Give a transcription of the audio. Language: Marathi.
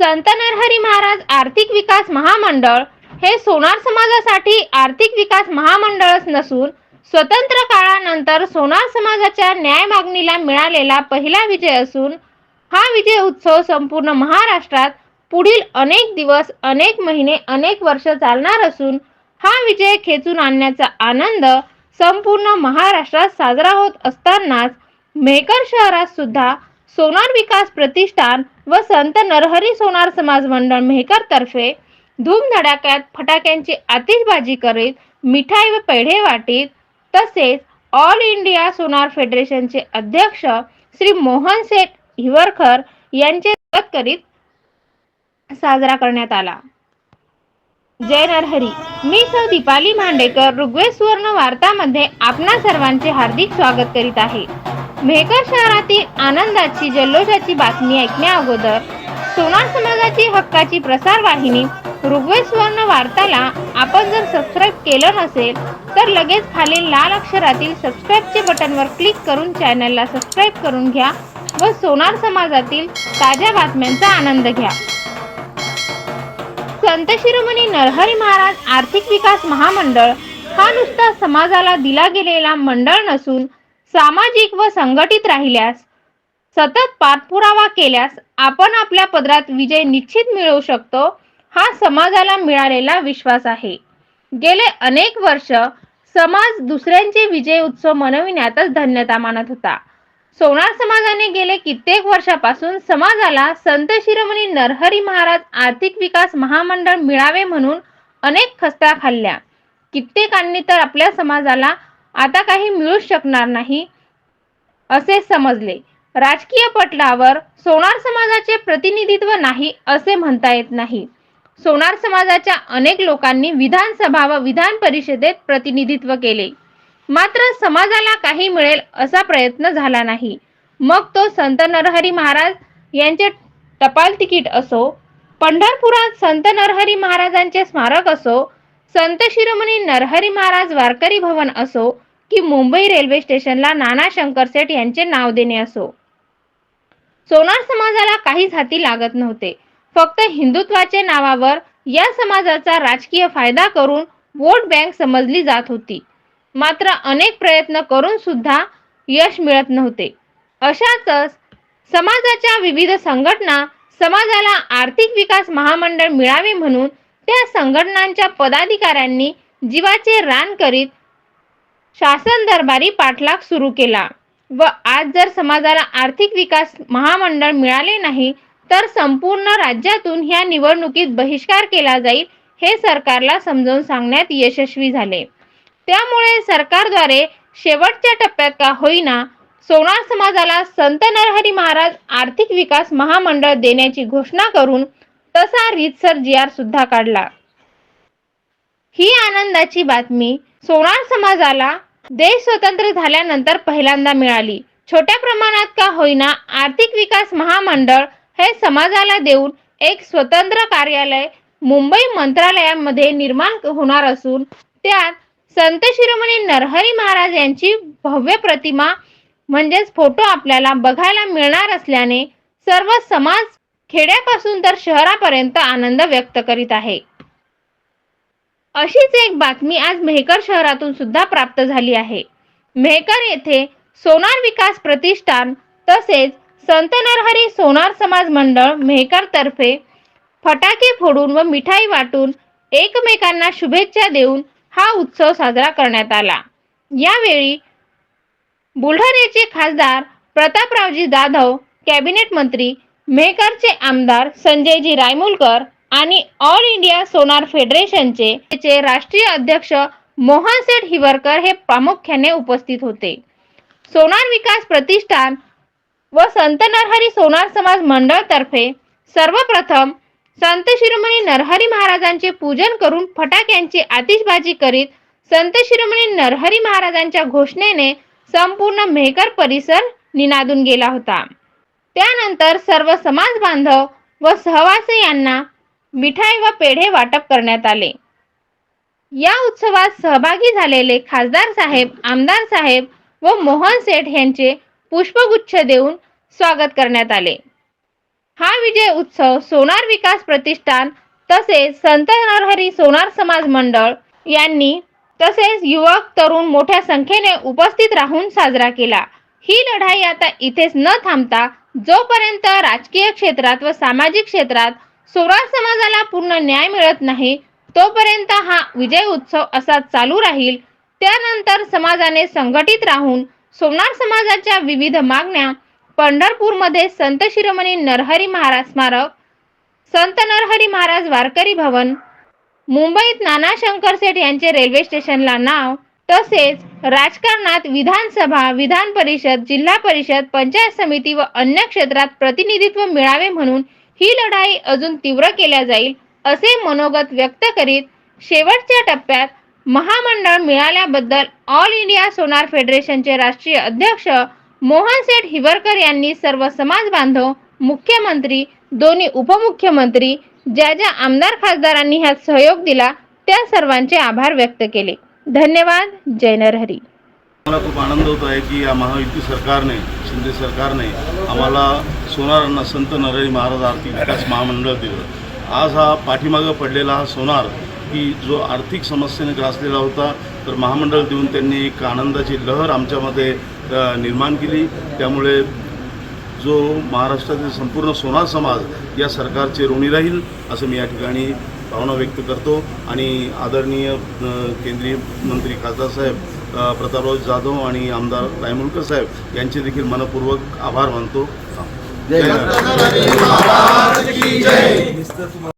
संत नरहरी महाराज आर्थिक विकास महामंडळ हे सोनार समाजासाठी आर्थिक विकास महामंडळच नसून स्वतंत्र काळानंतर सोनार समाजाच्या न्याय मागणीला मिळालेला पहिला विजय असून हा विजय उत्सव संपूर्ण महाराष्ट्रात पुढील अनेक दिवस अनेक महिने अनेक वर्ष चालणार असून हा विजय खेचून आणण्याचा आनंद संपूर्ण महाराष्ट्रात साजरा होत असतानाच मेकर शहरात सुद्धा सोनार विकास प्रतिष्ठान व संत नरहरी सोनार समाज मंडळ मेहकर तर्फे धूमधडाक्यात फटाक्यांची आतिषबाजी करीत मिठाई व पेढे वाटीत तसेच ऑल इंडिया सोनार फेडरेशनचे अध्यक्ष श्री मोहन सेठ हिवरकर यांचे स्वागत करीत साजरा करण्यात आला. जय नरहरी. मी सौ दीपाली मांडेकर ऋग्वेद सुवर्ण वार्तामध्ये आपणा सर्वांचे हार्दिक स्वागत करीत आहे. मेहकर शहरातील आनंदाची जल्लोषाची बातमी ऐकण्या अगोदर सोनार समाजाची हक्काची प्रसार वाहिनी ऋग्वेद सुवर्ण वार्ताला आपण जर सबस्क्राईब केलं नसेल तर लगेच खालील लाल अक्षरातील सबस्क्राईबचे बटनवर क्लिक करून चॅनलला सबस्क्राईब करून घ्या व सोनार समाजातील ताज्या बातम्यांचा आनंद घ्या. संत शिरोमणी नरहरी महाराज आर्थिक विकास महामंडळ हा नुसता समाजाला दिला गेलेला मंडळ नसून सामाजिक व संघटित राहिल्यास सतत पाठपुरावा केल्यास आपण आपल्या पदरात विजय निश्चित मिळवू शकतो हा समाजाला मिळालेला विश्वास आहे. गेले अनेक वर्ष समाज दुसऱ्यांचे विजय उत्सव मनविण्यातच धन्यता मानत होता. सोनार समाजाने गेले कित्येक वर्षापासून समाजाला संत शिरोमणी नरहरी महाराज आर्थिक विकास महामंडळ मिळावे म्हणून अनेक खस्त्या खाल्ल्या. कित्येकांनी तर आपल्या समाजाला आता काही मिळूच शकणार नाही असे समजले. राजकीय पटलावर सोनार समाजाचे प्रतिनिधित्व नाही असे म्हणता येत नाही. सोनार समाजाच्या अनेक लोकांनी विधानसभा व विधान परिषदेत प्रतिनिधित्व केले. मात्र समाजाला काही मिळेल असा प्रयत्न झाला नाही. मग तो संत नरहरी महाराज यांचे टपाल तिकीट असो पंढरपुरात संत नरहरी महाराजांचे स्मारक असो संत शिरोमणी नरहरी महाराज वारकरी भवन असो की मुंबई रेल्वे स्टेशनला नाना शंकर सेठ यांचे नाव देणे असो. सोनार समाजाला काहीच हाती लागत नव्हते. फक्त हिंदुत्वाचे नावावर या समाजाचा राजकीय फायदा करून वोट बँक समजली जात होती. मात्र अनेक प्रयत्न करून सुद्धा यश मिळत नव्हते. अशातच समाजाच्या विविध संघटना समाजाला आर्थिक विकास महामंडळ मिळावे म्हणून त्या संघटनांच्या पदाधिकाऱ्यांनी जीवाचे रान करीत शासन दरबारी पाठलाग सुरू केला. व आज जर समाजाला आर्थिक विकास महामंडळ मिळाले नाही तर संपूर्ण राज्यातून ह्या निवडणुकीत बहिष्कार केला जाईल हे सरकारला समजावून सांगण्यात यशस्वी झाले. त्यामुळे सरकारद्वारे शेवटच्या टप्प्यात का होईना सोनार समाजाला संत नरहरी महाराज आर्थिक विकास महामंडळ देण्याची घोषणा करून तसा रीतसर जी आर सुद्धा काढला. ही आनंदाची बातमी सोनार समाजाला देश स्वतंत्र झाल्यानंतर पहिल्यांदा मिळाली. छोट्या प्रमाणात का होईना आर्थिक विकास महामंडळ हे समाजाला देऊन एक स्वतंत्र कार्यालय मुंबई मंत्रालयामध्ये निर्माण होणार असून त्यात संत शिरोमणी नरहरी महाराज यांची भव्य प्रतिमा म्हणजेच फोटो आपल्याला बघायला मिळणार असल्याने सर्व समाज खेड्यापासून तर शहरापर्यंत आनंद व्यक्त करीत आहे. अशीच एक बातमी आज मेहकर शहरातून सुद्धा प्राप्त झाली आहे. मेहकर येथे सोनार विकास प्रतिष्ठान तसेच संत नरहरी सोनार समाज मंडळ मेहकर तर्फे फटाके फोडून व मिठाई वाटून एकमेकांना शुभेच्छा देऊन हा उत्सव साजरा करण्यात आला. यावेळी बुलढाण्याचे खासदार प्रतापरावजी जाधव कॅबिनेट मंत्री मेहकरचे आमदार संजयजी रायमुलकर आणि ऑल इंडिया सोनार फेडरेशनचे चे राष्ट्रीय अध्यक्ष मोहन सेठ हिवरकर हे प्रामुख्याने उपस्थित होते. सोनार विकास प्रतिष्ठान व संत नरहरी सोनार समाज मंडळ तर्फे सर्वप्रथम संत शिरोमणी नरहरी महाराजांचे पूजन करून फटाक्यांची आतिषबाजी करीत संत शिरोमणी नरहरी महाराजांच्या घोषणेने संपूर्ण मेहकर परिसर निनादून गेला होता. त्यानंतर सर्व समाज बांधव व सहवासी यांना मिठाई व पेढे वाटप करण्यात आले. या उत्सवात सहभागी झालेले खासदार साहेब आमदार साहेब व मोहन सेठ यांचे पुष्पगुच्छ देऊन स्वागत करण्यात आले. हा विजय उत्सव सोनार विकास प्रतिष्ठान तसेच संत नरहरी सोनार समाज मंडळ यांनी तसेच युवक तरुण मोठ्या संख्येने उपस्थित राहून साजरा केला. ही लढाई आता इथेच न थांबता जोपर्यंत राजकीय क्षेत्रात व सामाजिक क्षेत्रात सोनार समाजाला पूर्ण न्याय मिळत नाही तोपर्यंत हा विजय उत्सव असा चालू राहील. त्यानंतर समाजाने संघटित राहून सोमनाथ समाजाच्या विविध मागण्या पंढरपूरमध्ये संत शिरोमणी नरहरी महाराज स्मारक संत नरहरी महाराज वारकरी भवन मुंबईत नाना शंकर सेठ यांचे रेल्वे स्टेशनला नाव तसेच राजकारणात विधानसभा विधान परिषद जिल्हा परिषद पंचायत समिती व अन्य क्षेत्रात प्रतिनिधित्व मिळावे म्हणून ही लढाई अजून तीव्र केल्या जाईल असे मनोगत व्यक्त करीत शेवटच्या टप्प्यात महामंडळ मिळाल्याबद्दल ऑल इंडिया सोनार फेडरेशनचे राष्ट्रीय अध्यक्ष मोहन सेठ हिवरकर यांनी सर्व समाज बांधव मुख्यमंत्री दोन्ही उपमुख्यमंत्री ज्या ज्या आमदार खासदारांनी ह्यात सहयोग दिला त्या सर्वांचे आभार व्यक्त केले. धन्यवाद. जय नरहरी. मला खूप आनंद होत आहे की या महायुती सरकारने शिंदे सरकारने आम्हाला सोनारांना संत नरळी महाराज आर्थिक विकास महामंडळ दिलं. आज हा पाठीमागं पडलेला हा सोनार की जो आर्थिक समस्येने ग्रासलेला होता तर महामंडळ देऊन त्यांनी एक आनंदाची लहर आमच्यामध्ये निर्माण केली. त्यामुळे जो महाराष्ट्रातील संपूर्ण सोनार समाज या सरकारचे ऋणी राहील असं मी या ठिकाणी भावना व्यक्त करतो आणि आदरणीय केंद्रीय मंत्री खासदार साहेब प्रतापराव जाधव आणि आमदार रायमुलकर साहेब यांचे देखील मनपूर्वक आभार मानतो.